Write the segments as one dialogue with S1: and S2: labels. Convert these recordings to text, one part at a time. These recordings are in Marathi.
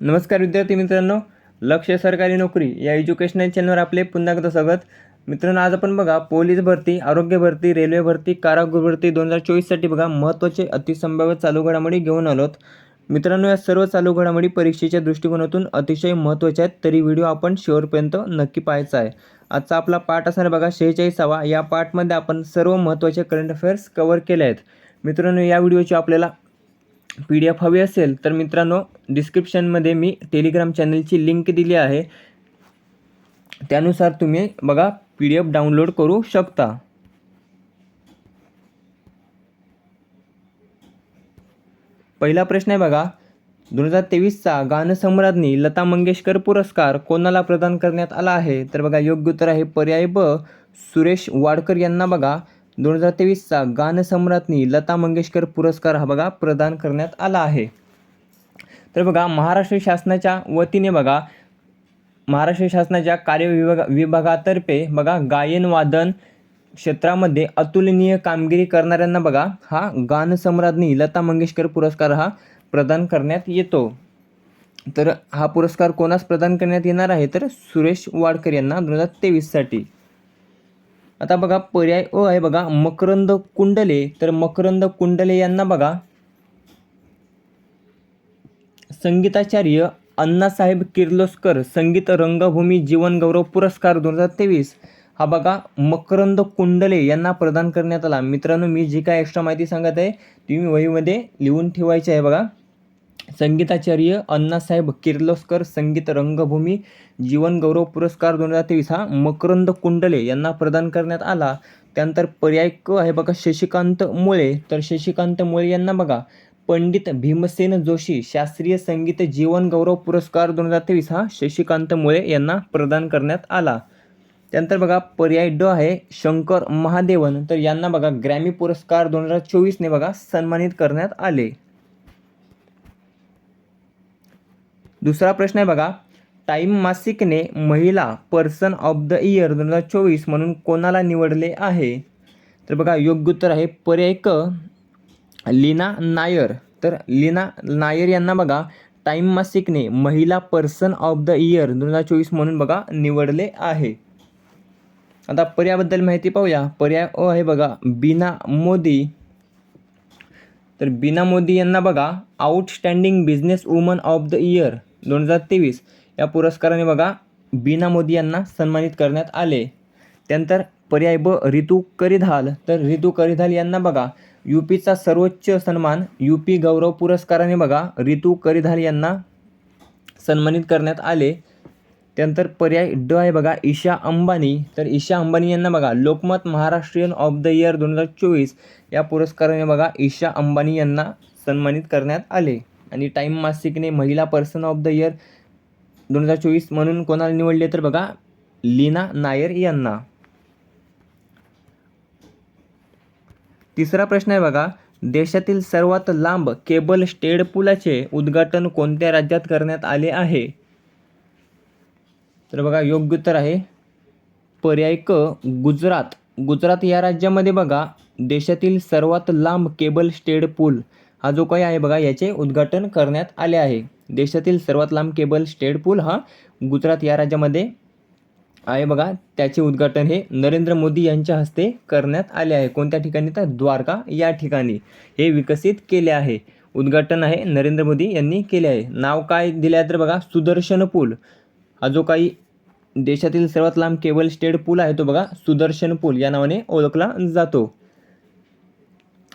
S1: नमस्कार विद्यार्थी मित्रांनो लक्ष सरकारी नोकरी या एज्युकेशनल चॅनलवर आपले पुन्हा एकदा स्वागत. मित्रांनो आज आपण बघा पोलीस भरती आरोग्य भरती रेल्वे भरती कारागृह भरती दोन हजार चोवीससाठी बघा महत्त्वाचे अतिसंभाव्य चालू घडामोडी घेऊन आलोत. मित्रांनो या सर्व चालू घडामोडी परीक्षेच्या दृष्टिकोनातून अतिशय महत्त्वाच्या आहेत तरी व्हिडिओ आपण शेवटपर्यंत नक्की पाहायचा आहे. आजचा आपला पाठ असणार बघा शेहेचाळीसावा. या पाठमध्ये आपण सर्व महत्त्वाचे करंट अफेअर्स कवर केले आहेत. मित्रांनो या व्हिडिओची आपल्याला पी डी एफ हवी असेल तर मित्रांनो डिस्क्रिप्शनमध्ये मी टेलिग्राम चॅनलची लिंक दिली आहे. त्यानुसार तुम्ही बघा पी डी एफ डाउनलोड करू शकता. पहिला प्रश्न आहे बघा दोन हजार तेवीसचा गानसम्राज्ञी लता मंगेशकर पुरस्कार कोणाला प्रदान करण्यात आला आहे? तर बघा योग्य उत्तर आहे पर्याय ब सुरेश वाडकर यांना बघा. दोन हजार तेवीसचा गानसम्राज्ञी लता मंगेशकर पुरस्कार हा बघा प्रदान करण्यात आला आहे. तर बघा महाराष्ट्र शासनाच्या वतीने बघा महाराष्ट्र शासनाच्या कार्यविभाग विभागातर्फे बघा गायन वादन क्षेत्रामध्ये अतुलनीय कामगिरी करणाऱ्यांना बघा हा गानसम्राज्ञी लता मंगेशकर पुरस्कार हा प्रदान करण्यात येतो. तर हा पुरस्कार कोणास प्रदान करण्यात येणार आहे? तर सुरेश वाडकर यांना दोन हजार तेवीससाठी. आता बघा पर्याय अ आहे बघा मकरंद कुंडले. तर मकरंद कुंडले यांना बघा संगीताचार्य अण्णासाहेब किर्लोस्कर संगीत रंगभूमी जीवनगौरव पुरस्कार दोन हजार तेवीस. हा बघा मकरंद कुंडले यांना प्रदान करण्यात आला. मित्रांनो मी जी काय एक्स्ट्रा माहिती सांगत आहे ती मी वहीमध्ये लिहून ठेवायची आहे बघा. संगीताचार्य अण्णासाहेब किर्लोस्कर संगीत रंगभूमी जीवनगौरव पुरस्कार दोन हजार तेवीस हा मकरंद कुंडले यांना प्रदान करण्यात आला. त्यानंतर पर्याय क आहे बघा शशिकांत मुळे. तर शशिकांत मुळे यांना बघा पंडित भीमसेन जोशी शास्त्रीय संगीत जीवनगौरव पुरस्कार दोन हजार तेवीस हा शशिकांत मुळे यांना प्रदान करण्यात आला. त्यानंतर बघा पर्याय ड आहे शंकर महादेवन. तर यांना बघा ग्रॅमी पुरस्कार दोन हजार चोवीसने बघा सन्मानित करण्यात आले. दुसरा प्रश्न आहे बघा. टाईम मासिकने महिला पर्सन ऑफ द इयर दोन हजार चोवीस म्हणून कोणाला निवडले आहे? तर बघा योग्य उत्तर आहे पर्याय क. लीना नायर. तर लीना नायर यांना बघा टाईम मासिकने महिला पर्सन ऑफ द इयर दोन हजार चोवीस म्हणून बघा निवडले आहे. आता पर्याबद्दल माहिती पाहूया. पर्याय अ आहे बघा बीना मोदी. तर बीना मोदी यांना बघा outstanding business woman of the year दोन हजार तेवीस. या पुरस्काराने बघा बीना मोदी यांना सन्मानित करण्यात आले. त्यानंतर पर्याय ब रितू करिधाल. तर रितू करिधाल यांना बघा यू पीचा सर्वोच्च सन्मान यू पी गौरव पुरस्काराने बघा रितू करिधाल यांना सन्मानित करण्यात आले. त्यानंतर पर्याय ड आहे बघा ईशा अंबानी. तर ईशा अंबानी यांना बघा Lokmat Maharashtrian of the year दोन हजार चोवीस. या पुरस्काराने बघा ईशा अंबानी यांना सन्मानित करण्यात आले. आणि टाईम मासिकने महिला पर्सन ऑफ द इयर दोन हजार चोवीस म्हणून कोणाला निवडले तर बघा लीना नायर यांना. तिसरा प्रश्न आहे बघा देशातील सर्वात लांब केबल स्टेड पुलाचे उद्घाटन कोणत्या राज्यात करण्यात आले आहे? तर बघा योग्य उत्तर आहे पर्याय क गुजरात. गुजरात या राज्यामध्ये बघा देशातील सर्वात लांब केबल स्टेड पूल हा जो काही आहे बघा याचे उद्घाटन करण्यात आले आहे. देशातील सर्वात लांब केबल स्टेड पूल हा गुजरात या राज्यामध्ये आहे बघा. त्याचे उद्घाटन हे नरेंद्र मोदी यांच्या हस्ते करण्यात आले आहे. कोणत्या ठिकाणी? तर द्वारका या ठिकाणी हे विकसित केले आहे. उद्घाटन आहे नरेंद्र मोदी यांनी केले आहे. नाव काय दिले आहे तर बघा सुदर्शन पूल. हा जो काही देशातील सर्वात लांब केबल स्टेड पूल आहे तो बघा सुदर्शन पूल या नावाने ओळखला जातो.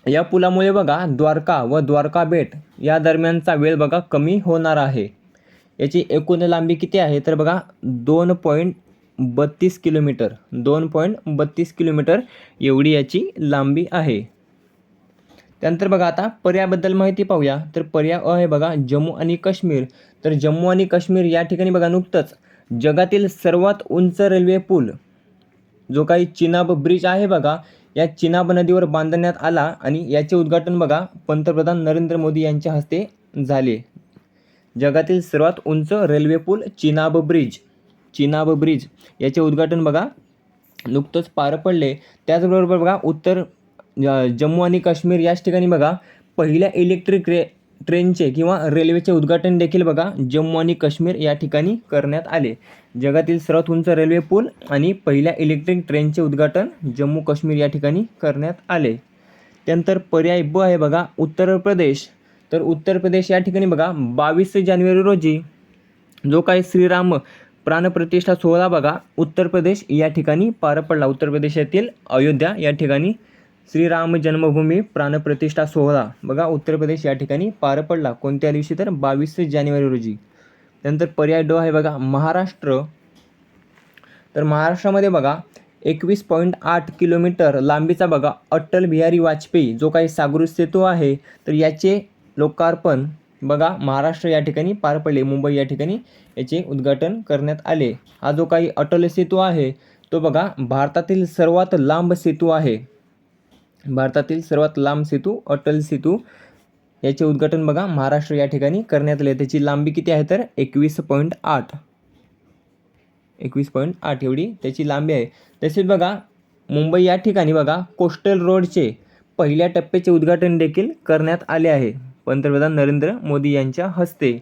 S1: या पुलामुळे बघा द्वारका व द्वारका बेट या दरम्यानचा वेळ बघा कमी होणार आहे. याची एकूण लांबी किती आहे? तर बघा दोन पॉईंट बत्तीस किलोमीटर दोन पॉईंट बत्तीस किलोमीटर एवढी याची लांबी आहे. त्यानंतर बघा आता पर्याबद्दल माहिती पाहूया. तर पर्याय अ आहे बघा जम्मू आणि काश्मीर. तर जम्मू आणि काश्मीर या ठिकाणी बघा नुकतंच जगातील सर्वात उंच रेल्वे पूल जो काही चिनाब ब्रिज आहे बघा या चिनाब नदीवर बांधण्यात आला आणि याचे उद्घाटन बघा पंतप्रधान नरेंद्र मोदी यांच्या हस्ते झाले. जगातील सर्वात उंच रेल्वे पूल चिनाब ब्रिज चिनाब ब्रिज याचे उद्घाटन बघा. नुकतंच पार पडले. त्याचबरोबर बघा उत्तर जम्मू आणि काश्मीर याच ठिकाणी बघा. पहिल्या इलेक्ट्रिक रे ट्रेनचे किंवा रेल्वेचे उद्घाटन देखील बघा जम्मू आणि काश्मीर या ठिकाणी करण्यात आले. जगातील सर्वात उंच रेल्वे पूल आणि पहिल्या इलेक्ट्रिक ट्रेनचे उद्घाटन जम्मू काश्मीर या ठिकाणी करण्यात आले. त्यानंतर पर्याय ब आहे बघा उत्तर प्रदेश. तर उत्तर प्रदेश या ठिकाणी बघा बावीस जानेवारी रोजी जो काही श्रीराम प्राणप्रतिष्ठा सोहळा बघा उत्तर प्रदेश या ठिकाणी पार पडला. उत्तर प्रदेशातील अयोध्या या ठिकाणी श्रीराम जन्मभूमी प्राणप्रतिष्ठा सोहळा बघा उत्तर प्रदेश या ठिकाणी पार पडला. कोणत्या दिवशी तर? बावीस जानेवारी रोजी. त्यानंतर पर्याय ड आहे बघा. महाराष्ट्र. तर महाराष्ट्रामध्ये बघा एकवीस पॉईंट आठ किलोमीटर लांबीचा बघा अटल बिहारी वाजपेयी जो काही सागरी सेतू आहे तर याचे लोकार्पण बघा महाराष्ट्र या ठिकाणी पार पडले. मुंबई या ठिकाणी याचे उद्घाटन करण्यात आले. हा जो काही अटल सेतू आहे तो बघा भारतातील सर्वात लांब सेतू आहे. भारतातील सर्वात लांब सेतू अटल सेतू याचे उद्घाटन बघा. महाराष्ट्र या ठिकाणी करण्यात आले. त्याची लांबी किती आहे तर? एकवीस पॉईंट आठ. एकवीस पॉईंट आठ एवढी त्याची लांबी आहे. तसेच बघा मुंबई या ठिकाणी बघा कोस्टल रोडचे पहिल्या टप्प्याचे उद्घाटन देखील करण्यात आले आहे. पंतप्रधान नरेंद्र मोदी यांच्या हस्ते.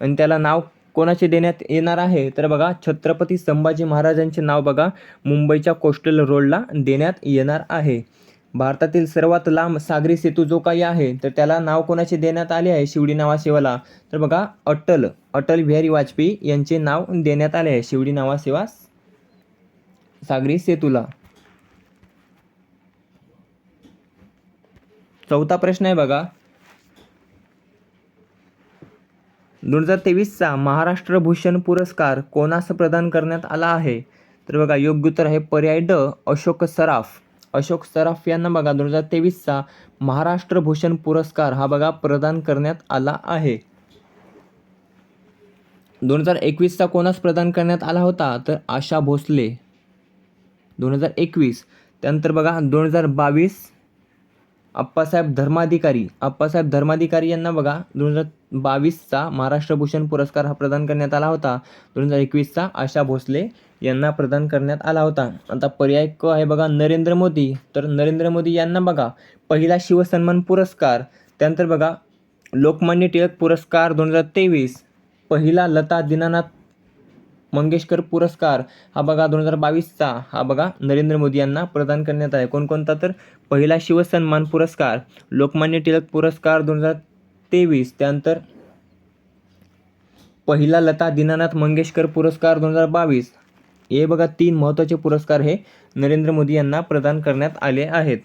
S1: आणि त्याला नाव कोणाचे देण्यात येणार आहे? तर बघा छत्रपती संभाजी महाराजांचे नाव बघा मुंबईच्या कोस्टल रोडला देण्यात येणार आहे. भारतातील सर्वात लांब सागरी सेतू जो काही आहे तर त्याला नाव कोणाचे देण्यात आले आहे? शिवडी नावासेवाला तर बघा अटल अटल बिहारी वाजपेयी यांचे नाव देण्यात आले आहे शिवडी नावासेवा सागरी सेतूला. चौथा प्रश्न आहे बघा. दोन हजार तेवीसचा महाराष्ट्र भूषण पुरस्कार कोणास प्रदान करण्यात आला आहे? तर बघा योग्य उत्तर आहे पर्याय ड अशोक सराफ. अशोक सराफ यांना बघा दोन हजार तेवीसचा महाराष्ट्र भूषण पुरस्कार हा बघा प्रदान करण्यात आला आहे. दोन हजार एकवीसचा कोणास प्रदान करण्यात आला होता? तर आशा भोसले. दोन हजार एकवीस. त्यानंतर बघा दोन हजार बावीस अप्पासाहेब धर्माधिकारी. अप्पासाहेब धर्माधिकारी यांना बघा दोन हजार बावीसचा महाराष्ट्र भूषण पुरस्कार हा प्रदान करण्यात आला होता. दोन हजार एकवीसचा आशा भोसले यांना प्रदान करण्यात आला होता. आता पर्याय क आहे बघा नरेंद्र मोदी. तर नरेंद्र मोदी यांना बघा पहिला शिवसन्मान पुरस्कार. त्यानंतर बघा लोकमान्य टिळक पुरस्कार दोन हजार तेवीस. पहिला लता दीनानाथ मंगेशकर पुरस्कार. हा बघा दोन हजार बावीसचा. हा बघा नरेंद्र मोदी यांना प्रदान करण्यात आहे कोणकोणता तर? पहिला शिवसन्मान पुरस्कार लोकमान्य टिळक पुरस्कार दोन हजार तेवीस. त्यानंतर पहिला लता दीनानाथ मंगेशकर पुरस्कार दोन हजार बावीस. हे बघा तीन महत्त्वाचे पुरस्कार हे नरेंद्र मोदी यांना प्रदान करण्यात आले आहेत.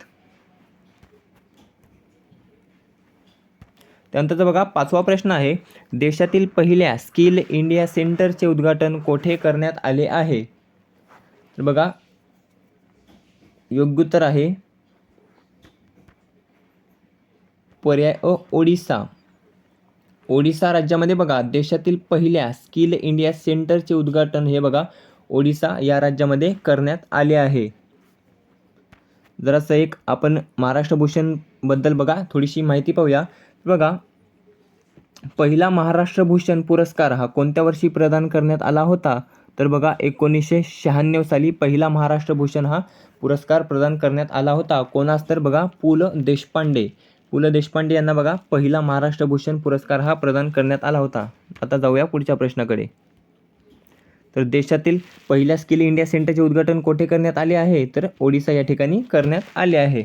S1: त्यानंतरचा बघा पाचवा प्रश्न आहे देशातील पहिल्या स्किल इंडिया सेंटरचे उद्घाटन कोठे करण्यात आले आहे? तर बघा योग्य उत्तर आहे पर्याय अ ओडिसा. ओडिसा राज्यामध्ये बघा देशातील पहिल्या स्किल इंडिया सेंटरचे उद्घाटन हे बघा ओडिसा या राज्यामध्ये करण्यात आले आहे. जरासं एक आपण महाराष्ट्र भूषणबद्दल बघा थोडीशी माहिती पाहूया. बघा पहिला महाराष्ट्र भूषण पुरस्कार हा कोणत्या वर्षी प्रदान करण्यात आला होता? तर बघा एकोणीसशे शहाण्णव साली पहिला महाराष्ट्र भूषण हा पुरस्कार प्रदान करण्यात आला होता. कोणास तर बघा पु ल देशपांडे. पु ल देशपांडे यांना बघा पहिला महाराष्ट्र भूषण पुरस्कार हा प्रदान करण्यात आला होता. आता जाऊया पुढच्या प्रश्नाकडे. तर देशातील पहिल्या स्किल इंडिया सेंटरचे उद्घाटन कोठे करण्यात आले आहे? तर ओडिसा या ठिकाणी करण्यात आले आहे.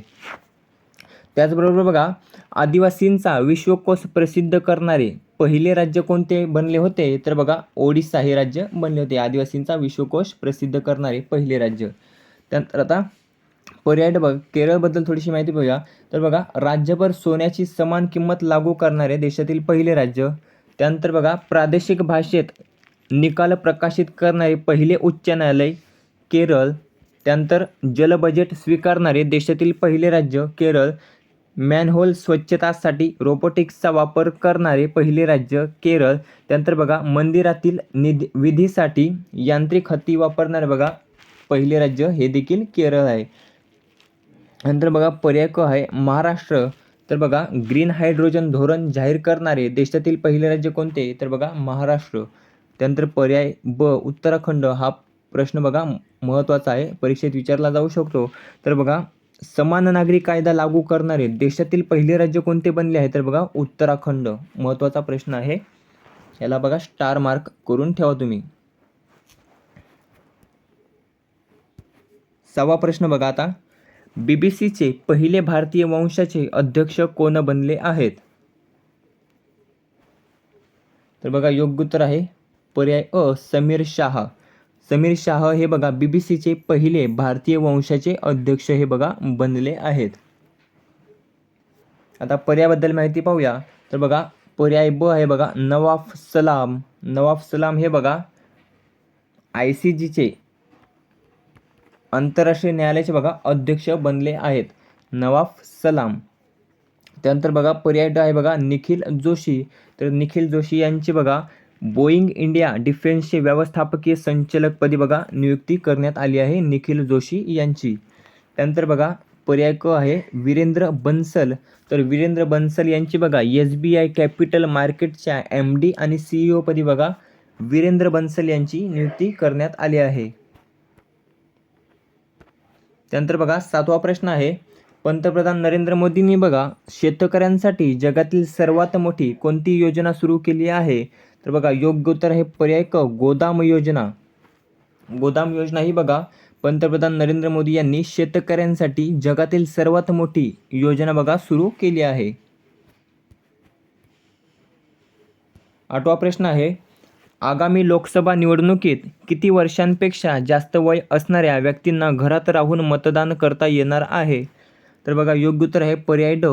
S1: त्याचबरोबर बघा आदिवासींचा विश्वकोश प्रसिद्ध करणारे पहिले राज्य कोणते बनले होते? तर बघा ओडिसा हे राज्य बनले होते. आदिवासींचा विश्वकोश प्रसिद्ध करणारे पहिले राज्य. त्यानंतर आता पर्याय बघ केरळबद्दल थोडीशी माहिती बघूया. तर बघा राज्यभर सोन्याची समान किंमत लागू करणारे देशातील पहिले राज्य. त्यानंतर बघा प्रादेशिक भाषेत निकाल प्रकाशित करणारे पहिले उच्च न्यायालय केरळ. त्यानंतर जल बजेट स्वीकारणारे देशातील पहिले राज्य केरळ. मॅनहोल स्वच्छतासाठी रोबोटिक्सचा वापर करणारे पहिले राज्य केरळ. त्यानंतर बघा मंदिरातील निधी विधीसाठी यांत्रिक हत्ती वापरणारे बघा पहिले राज्य हे देखील केरळ आहे. नंतर बघा पर्याय क आहे महाराष्ट्र. तर बघा ग्रीन हायड्रोजन धोरण जाहीर करणारे देशातील पहिले राज्य कोणते? तर बघा महाराष्ट्र. त्यानंतर पर्याय ब उत्तराखंड. हा प्रश्न बघा महत्त्वाचा आहे. परीक्षेत विचारला जाऊ शकतो. तर बघा समान नागरी कायदा लागू करणारे देशातील पहिले राज्य कोणते बनले आहे? तर बघा उत्तराखंड. महत्त्वाचा प्रश्न आहे. याला बघा स्टार मार्क करून ठेवा तुम्ही. सहावा प्रश्न बघा आता. बी बी सीचे पहिले भारतीय वंशाचे अध्यक्ष कोण बनले आहेत? तर बघा योग्य उत्तर आहे. पर्याय अ समीर शाह. समीर शाह हे बघा बी बी सीचे पहिले भारतीय वंशाचे अध्यक्ष हे बघा बनले आहेत. आता पर्यायाबद्दल माहिती पाहूया. तर बघा पर्याय ब आहे बघा नवाफ सलाम. नवाफ सलाम हे बघा आय सी जीचे आंतरराष्ट्रीय न्यायालयाचे बघा अध्यक्ष बनले आहेत. नवाफ सलाम. त्यानंतर बघा पर्याय ड आहे बघा निखिल जोशी. तर निखिल जोशी यांची बघा बोईंग इंडिया डिफेन्सचे व्यवस्थापकीय संचालकपदी बघा नियुक्ती करण्यात आली आहे निखिल जोशी यांची. त्यानंतर बघा पर्याय क आहे वीरेंद्र बन्सल. तर वीरेंद्र बन्सल यांची बघा एस बी आय कॅपिटल मार्केटच्या एम डी आणि सी ई बघा वीरेंद्र बन्सल यांची नियुक्ती करण्यात आली आहे. त्यानंतर बघा सातवा प्रश्न आहे. पंतप्रधान नरेंद्र मोदींनी बघा शेतकऱ्यांसाठी जगातील सर्वात मोठी कोणती योजना सुरू केली आहे? तर बघा योग्य उत्तर आहे पर्याय क गोदाम योजना. गोदाम योजना ही बघा पंतप्रधान नरेंद्र मोदी यांनी शेतकऱ्यांसाठी जगातील सर्वात मोठी योजना बघा सुरू केली आहे. आठवा प्रश्न आहे आगामी लोकसभा निवडणुकीत किती वर्षांपेक्षा जास्त वय असणाऱ्या व्यक्तींना घरात राहून मतदान करता येणार आहे? तर बघा योग्य उत्तर आहे पर्याय ड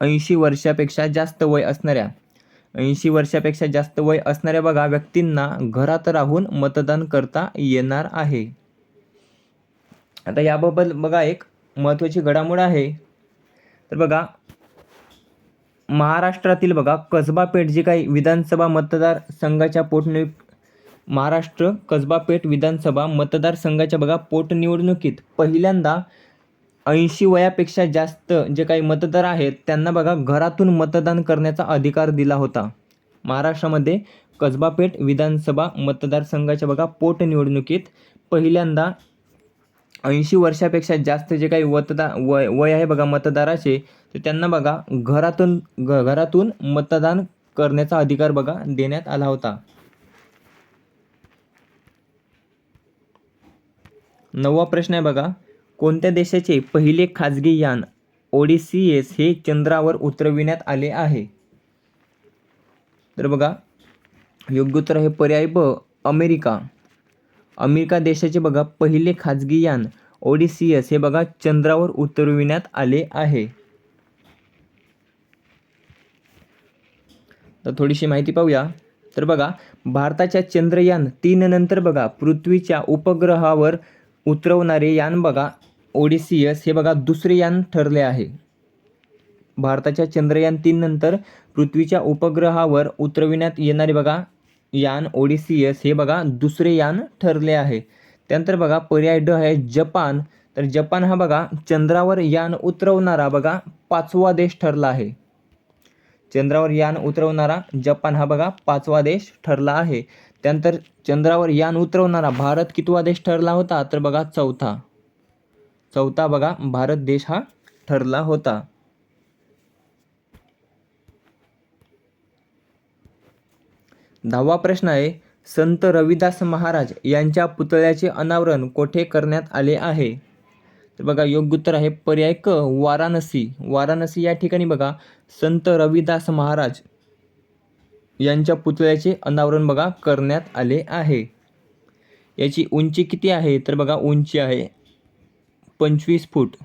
S1: ऐंशी वर्षापेक्षा जास्त वय असणाऱ्या ऐंशी वर्षापेक्षा जास्त वय असणाऱ्या बघा व्यक्तींना घरात राहून मतदान करता येणार आहे. आता याबाबत बघा एक महत्त्वाची घडामोड आहे. तर बघा महाराष्ट्रातील बघा कसबा पेठ जी काही विधानसभा मतदार संघाच्या पोटनिव महाराष्ट्र कसबा पेठ विधानसभा मतदारसंघाच्या बघा पोटनिवडणुकीत पहिल्यांदा ऐंशी वयापेक्षा जास्त जे काही मतदार आहेत त्यांना बघा घरातून मतदान करण्याचा अधिकार दिला होता. महाराष्ट्रामध्ये कसबापेठ विधानसभा मतदारसंघाच्या बघा पोटनिवडणुकीत पहिल्यांदा ऐंशी वर्षापेक्षा जास्त जे काही मतदा वय वय आहे बघा मतदाराचे तर त्यांना बघा घरातून घ घरातून मतदान करण्याचा अधिकार बघा देण्यात आला होता. नववा प्रश्न आहे बघा. कोणत्या देशाचे पहिले खाजगी यान ओडिसीएस हे चंद्रावर उतरविण्यात आले आहे? तर बघा योग्य उत्तर आहे पर्याय ब अमेरिका. अमेरिका देशाचे बघा पहिले खाजगी यान ओडिसीएस हे बघा चंद्रावर उतरविण्यात आले आहे. तर थोडीशी माहिती पाहूया. तर बघा भारताच्या चंद्रयान तीन नंतर बघा पृथ्वीच्या उपग्रहावर उतरवणारे यान बघा ओडिसीयस हे बघा दुसरे यान ठरले आहे. भारताच्या चंद्रयान तीन नंतर पृथ्वीच्या उपग्रहावर उतरविण्यात येणारे बघा यान ओडिसीयस हे बघा दुसरे यान ठरले आहे. त्यानंतर बघा पर्याय ड आहे जपान. तर जपान हा बघा चंद्रावर यान उतरवणारा बघा पाचवा देश ठरला आहे. चंद्रावर यान उतरवणारा जपान हा बघा पाचवा देश ठरला आहे. त्यानंतर चंद्रावर यान उतरवणारा भारत कितवा देश ठरला होता? तर बघा चौथा. चौथा बघा भारत देश हा ठरला होता. दहावा प्रश्न आहे संत रविदास महाराज यांच्या पुतळ्याचे अनावरण कोठे करण्यात आले आहे? तर बघा योग्य उत्तर आहे पर्याय क वाराणसी. वाराणसी या ठिकाणी बघा संत रविदास महाराज यांच्या पुतळ्याचे अनावरण बघा करण्यात आले आहे. याची उंची किती आहे? तर बघा उंची आहे पंचवीस फूट.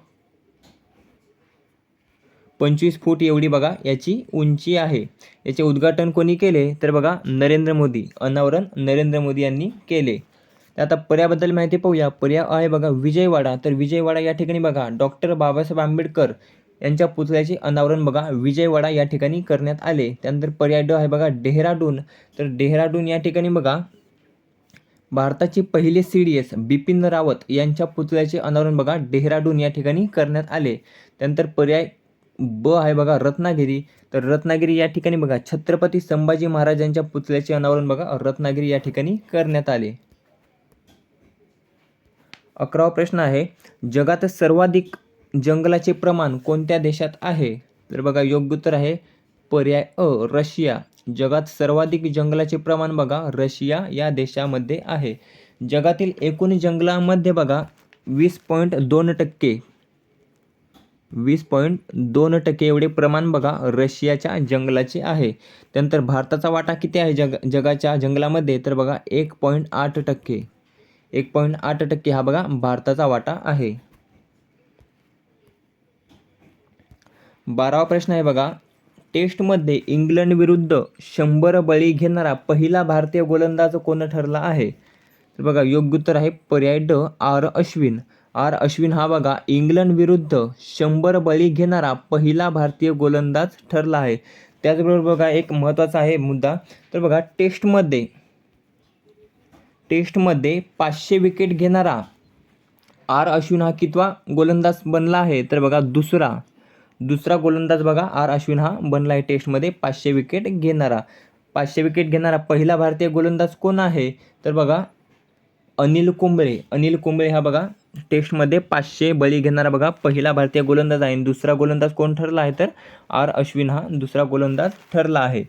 S1: पंचवीस फूट एवढी बघा याची उंची आहे. याचे उद्घाटन कोणी केले? तर बघा नरेंद्र मोदी. अनावरण नरेंद्र मोदी यांनी केले. तर आता पर्याबद्दल माहिती पाहूया. पर्याय आहे बघा विजयवाडा. तर विजयवाडा या ठिकाणी बघा डॉक्टर बाबासाहेब आंबेडकर यांच्या पुतळ्याचे अनावरण बघा विजयवाडा या ठिकाणी करण्यात आले. त्यानंतर पर्याय ड आहे बघा डेहराडून. तर डेहराडून या ठिकाणी बघा भारताचे पहिले C D S Bipin Rawat यांच्या पुतळ्याचे अनावरण बघा डेहराडून या ठिकाणी करण्यात आले. त्यानंतर पर्याय ब आहे बघा रत्नागिरी. तर रत्नागिरी या ठिकाणी बघा छत्रपती संभाजी महाराजांच्या पुतळ्याचे अनावरण बघा रत्नागिरी या ठिकाणी करण्यात आले. अकरावा प्रश्न आहे जगात सर्वाधिक जंगलाचे प्रमाण कोणत्या देशात आहे? तर बघा योग्य उत्तर आहे पर्याय अ रशिया. जगात सर्वाधिक जंगलाचे प्रमाण बघा रशिया या देशामध्ये आहे. जगातील एकूण जंगलामध्ये बघा वीस पॉईंट दोन टक्के वीस पॉईंट दोन टक्के एवढे प्रमाण बघा रशियाच्या जंगलाचे आहे. त्यानंतर भारताचा वाटा किती आहे जग जगाच्या जंगलामध्ये? तर बघा एक पॉईंट आठ टक्के एक पॉईंट आठ टक्के हा बघा भारताचा वाटा आहे. बारावा प्रश्न आहे बघा टेस्टमध्ये इंग्लंड विरुद्ध शंभर बळी घेणारा पहिला भारतीय गोलंदाज कोण ठरला आहे? तर बघा योग्य उत्तर आहे पर्याय ड आर अश्विन. आर अश्विन हा बघा इंग्लंड विरुद्ध शंभर बळी घेणारा पहिला भारतीय गोलंदाज ठरला आहे. त्याचबरोबर बघा एक महत्त्वाचा आहे मुद्दा. तर बघा टेस्टमध्ये टेस्टमध्ये पाचशे विकेट घेणारा आर अश्विन हा कितवा गोलंदाज बनला आहे? तर बघा दुसरा दुसरा गोलंदाज बघा आर अश्विन हा बनला आहे टेस्टमध्ये. पाचशे विकेट घेणारा. पाचशे विकेट घेणारा पहिला भारतीय गोलंदाज कोण आहे? तर बघा अनिल कुंबळे. अनिल कुंबळे हा बघा टेस्टमध्ये पाचशे बळी घेणारा बघा पहिला भारतीय गोलंदाज आहे. आणि दुसरा गोलंदाज कोण ठरला आहे तर? आर अश्विन हा दुसरा गोलंदाज ठरला आहे.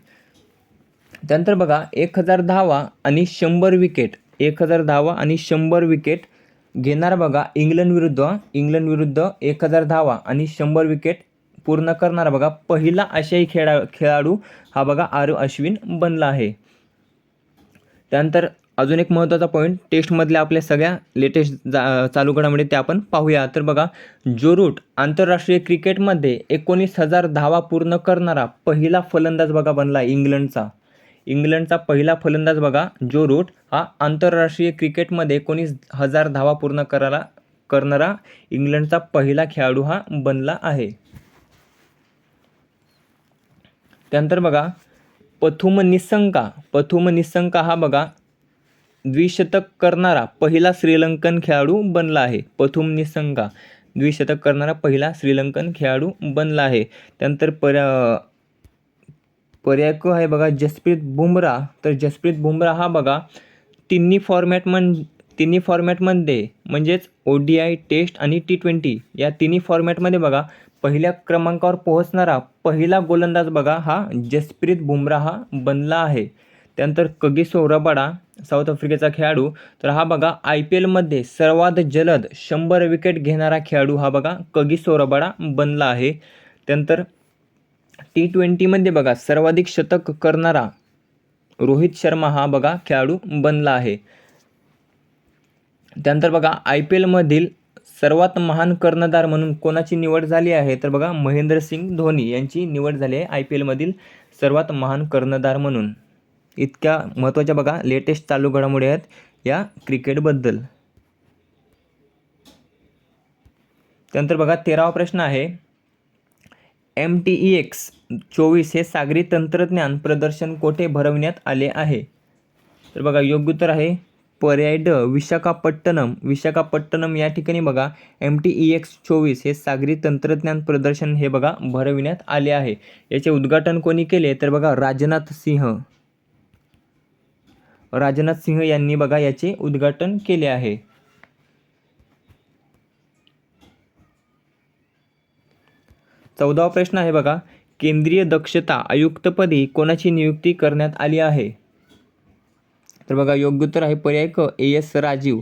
S1: त्यानंतर बघा एक हजार धावा आणि शंभर विकेट. एक हजार धावा आणि शंभर विकेट घेणारा बघा इंग्लंड विरुद्ध. इंग्लंड विरुद्ध एक हजार धावा आणि शंभर विकेट पूर्ण करणारा बघा पहिला आशियाई खेळा खेळाडू हा बघा आर अश्विन बनला आहे. त्यानंतर अजून एक महत्त्वाचा पॉईंट टेस्टमधल्या आपल्या सगळ्या लेटेस्ट जा चालू घडामोडी ते आपण पाहूया. तर बघा जो रूट आंतरराष्ट्रीय क्रिकेटमध्ये एकोणीस हजार धावा पूर्ण करणारा पहिला फलंदाज बघा बनला इंग्लंडचा. इंग्लंडचा पहिला फलंदाज बघा जो रूट हा आंतरराष्ट्रीय क्रिकेटमध्ये एकोणीस हजार धावा पूर्ण करायला करणारा इंग्लंडचा पहिला खेळाडू हा बनला आहे. त्यानंतर बघा पथुम निसंका. पथुम निसंका हा बघा द्विशतक करणारा पहिला श्रीलंकन खेळाडू बनला आहे. पथुम निसंका द्विशतक करणारा पहिला श्रीलंकन खेळाडू बनला आहे. त्यानंतर पर्या पर्याय क आहे बघा जसप्रीत बुमरा. तर जसप्रीत बुमरा हा बघा तिन्ही फॉर्मॅट म्हण तिन्ही फॉर्मॅटमध्ये म्हणजेच ओ डी आय टेस्ट आणि टी ट्वेंटी या तिन्ही फॉर्मॅटमध्ये बघा पहिल्या क्रमांकावर पोहोचणारा पहिला गोलंदाज बघा हा जसप्रीत बुमराह हा बनला आहे. त्यानंतर कगी सोराबाडा साऊथ आफ्रिकेचा खेळाडू. तर हा बघा आय पी एलमध्ये सर्वात जलद शंभर विकेट घेणारा खेळाडू हा बघा कगी सोराबाडा बनला आहे. त्यानंतर टी ट्वेंटीमध्ये बघा सर्वाधिक शतक करणारा रोहित शर्मा हा बघा खेळाडू बनला आहे. त्यानंतर बघा आय पी एलमधील सर्वात महान कर्णधार म्हणून कोणाची निवड झाली आहे? तर बघा महेंद्रसिंग धोनी यांची निवड झाली आहे आय पी एलमधील सर्वात महान कर्णधार म्हणून. इतक्या महत्त्वाच्या बघा लेटेस्ट चालू घडामोडी आहेत या क्रिकेटबद्दल. त्यानंतर बघा तेरावा प्रश्न आहे. एम टी ई एक्स चोवीस हे सागरी तंत्रज्ञान प्रदर्शन कोठे भरवण्यात आले आहे? तर बघा योग्य उत्तर आहे पर्याय ड विशाखापट्टणम. विशाखापट्टणम या ठिकाणी बघा एम टी ई एक्स चोवीस हे सागरी तंत्रज्ञान प्रदर्शन हे बघा भरविण्यात आले आहे. याचे उद्घाटन कोणी केले? तर बघा राजनाथ सिंह. राजनाथ सिंह यांनी बघा याचे उद्घाटन केले आहे. चौदावा प्रश्न आहे बघा केंद्रीय दक्षता आयुक्तपदी कोणाची नियुक्ती करण्यात आली आहे? तर बघा योग्य उत्तर आहे पर्याय क A S Rajeev.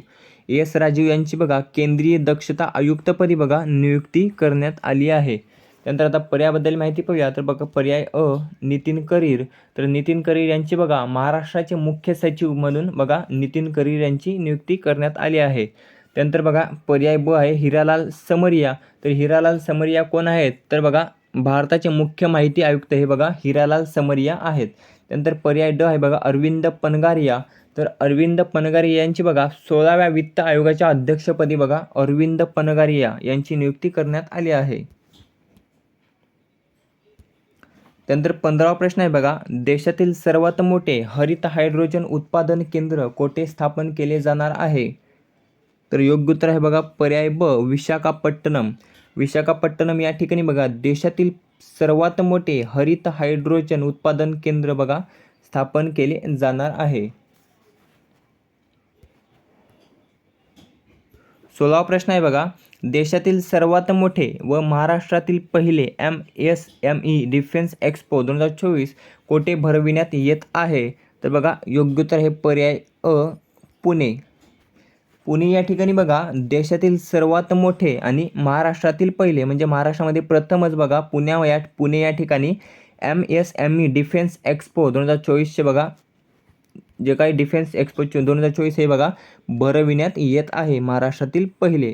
S1: A S Rajeev यांची बघा केंद्रीय दक्षता आयुक्तपदी बघा नियुक्ती करण्यात आली आहे. त्यानंतर आता पर्यायाबद्दल माहिती पाहूया. तर बघा पर्याय अ नितीन करीर. तर नितीन करीर यांची बघा महाराष्ट्राचे मुख्य सचिव म्हणून बघा नितीन करीर यांची नियुक्ती करण्यात आली आहे. त्यानंतर बघा पर्याय ब आहे हिरालाल समरिया. तर हिरालाल समरिया कोण आहेत? तर बघा भारताचे मुख्य माहिती आयुक्त हे बघा हिरालाल समरिया आहेत. त्यानंतर पर्याय ड आहे बघा अरविंद पनगारिया. तर अरविंद पनगारिया यांची बघा सोळाव्या वित्त आयोगाच्या अध्यक्षपदी बघा अरविंद पनगारिया यांची नियुक्ती करण्यात आली आहे. त्यानंतर पंधरावा प्रश्न आहे बघा देशातील सर्वात मोठे हरित हायड्रोजन उत्पादन केंद्र कोठे स्थापन केले जाणार आहे? तर योग्य उत्तर आहे बघा पर्याय ब विशाखापट्टणम. विशाखापट्टणम या ठिकाणी बघा देशातील सर्वात मोठे हरित हायड्रोजन उत्पादन केंद्र बघा स्थापन केले जाणार आहे. सोळावा प्रश्न आहे बघा देशातील सर्वात मोठे व महाराष्ट्रातील पहिले M S M E defence expo दोन हजार चोवीस कोठे भरविण्यात येत आहे? तर बघा योग्य उत्तर हे पर्याय अ पुणे. पुणे या ठिकाणी बघा देशातील सर्वात मोठे आणि महाराष्ट्रातील पहिले म्हणजे महाराष्ट्रामध्ये प्रथमच बघा पुण्या या पुणे या ठिकाणी M S M E defence expo दोन हजार चोवीसचे बघा जे काही डिफेन्स एक्स्पो दोन हजार चोवीस हे बघा भरविण्यात येत आहे महाराष्ट्रातील पहिले.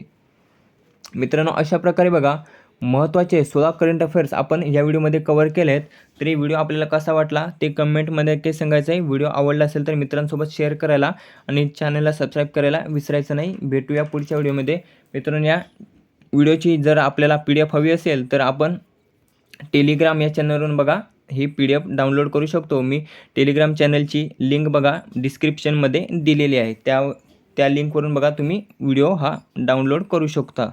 S1: मित्रांनो अशा प्रकारे बघा महत्त्वाचे सोळा करंट अफेअर्स आपण या व्हिडिओमध्ये कवर केले आहेत तरी व्हिडिओ आपल्याला कसा वाटला ते कमेंटमध्ये नक्की सांगायचं आहे व्हिडिओ आवडला असेल तर मित्रांसोबत शेअर करायला आणि चॅनलला सबस्क्राईब करायला विसरायचं नाही. भेटूया पुढच्या व्हिडिओमध्ये. मित्रांनो या व्हिडिओची जर आपल्याला पी डी एफ हवी असेल तर आपण टेलिग्राम या चॅनलवरून बघा. ही पी डी एफ डाउनलोड करू शकतो. मी टेलिग्राम चॅनलची लिंक बघा डिस्क्रिप्शनमध्ये दिलेली आहे. त्या त्या लिंकवरून बघा तुम्ही. व्हिडिओ हा डाउनलोड करू शकता.